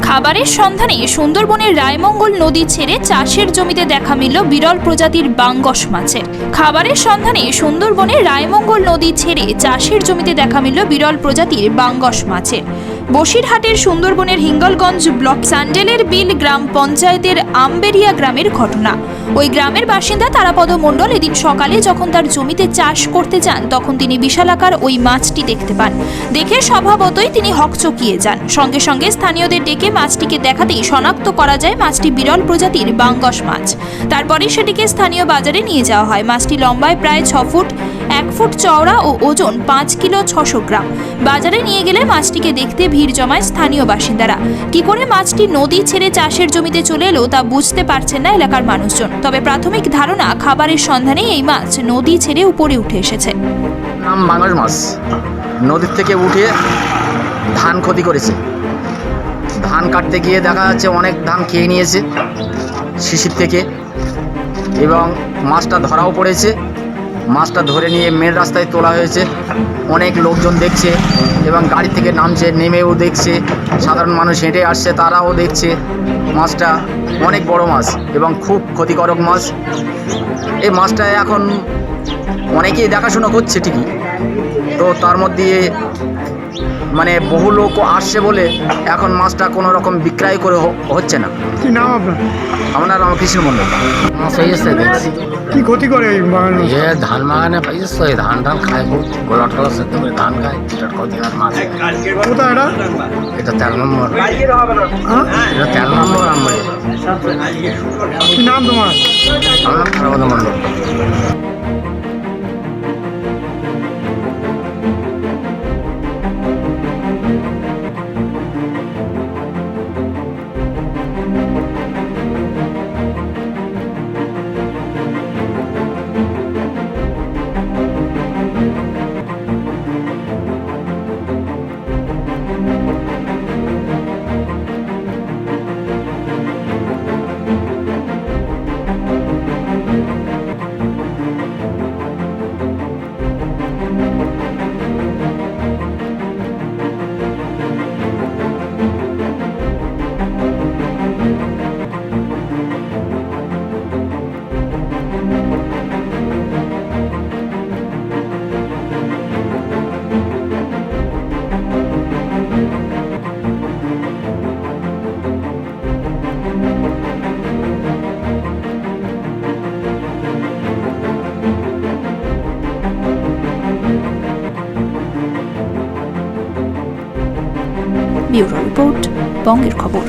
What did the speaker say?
খাবারের সন্ধানে সুন্দরবনের রায়মঙ্গল নদী ছেড়ে চাষের জমিতে দেখা মিলল বিরল প্রজাতির বাঙ্গস মাছের খাবারের সন্ধানে সুন্দরবনের রায়মঙ্গল নদী ছেড়ে চাষের জমিতে দেখা মিলল বিরল প্রজাতির বাঙ্গস মাছের বসিরহাটের সুন্দরবনের হিঙ্গলগঞ্জ ব্লক স্যান্ডেলের বিল গ্রাম পঞ্চায়েতের আম্বেরিয়া গ্রামের ঘটনা। ওই গ্রামের বাসিন্দা তারাপদ মণ্ডল এদিন সকালে যখন তার জমিতে চাষ করতে যান, তখন তিনি বিশালাকার ওই মাছটি দেখতে পান। দেখে স্বভাবতই তিনি হকচকিয়ে যান। সঙ্গে সঙ্গে স্থানীয়দের ডেকে মাছটিকে দেখাতেই শনাক্ত করা যায় মাছটি বিরল প্রজাতির বাঙ্গস মাছ। তারপরে সেটিকে স্থানীয় বাজারে নিয়ে যাওয়া হয়। মাছটি লম্বায় প্রায় ছ ফুট এক ফুট চওড়া ও ওজন পাঁচ কিলো ছশো গ্রাম। বাজারে নিয়ে গেলে মাছটিকে দেখতে ভিড় জমায় স্থানীয় বাসিন্দারা। কি করে মাছটি নদী ছেড়ে চাষের জমিতে চলে এলো তা বুঝতে পারছেন না এলাকার মানুষজন। তবে প্রাথমিক ধারণা খাবারের সন্ধানে এই মাছ নদী ছেড়ে উপরে উঠে এসেছে। নাম মাছ। নদীর থেকে উঠে ধান ক্ষতি করেছে। ধান কাটতে গিয়ে দেখা যাচ্ছে অনেক ধান খেয়ে নিয়েছে শিশির থেকে এবং মাছটা ধরাও পড়েছে। মাছটা ধরে নিয়ে মেন রাস্তায় তোলা হয়েছে। অনেক লোকজন দেখছে এবং গাড়ি থেকে নামছে, নেমেও দেখছে। সাধারণ মানুষ হেঁটে আসছে, তারাও দেখছে মাছটা। অনেক বড় মাছ এবং খুব ক্ষতিকারক মাছ। এই মাছটা এখন অনেকেই দেখাশোনা করছে ঠিকই। তো তার মধ্যে মানে বহু লোক আসছে বলে এখন মাছটা কোনো রকম বিক্রয় করে হচ্ছে না। কি নাম আপনার? আমার রামকৃষ্ণ মন্ডল মাছ হয়েছে দেখছি। কি ক্ষতি করে এই বাগান? মাছ? যে ধান বাগানে পাইছিস তো এই ধান টান খায় খুব গোলা টোলা সেদ্ধ করে ধান খায়। এটার ক্ষতি আর মাছ? কোথায় এটা? এটা তেরো নম্বর। হ্যাঁ? এটা তেরো নম্বর আমার কি নাম তোমার? নাম ব্যুরো রিপোর্ট বঙ্গের খবর।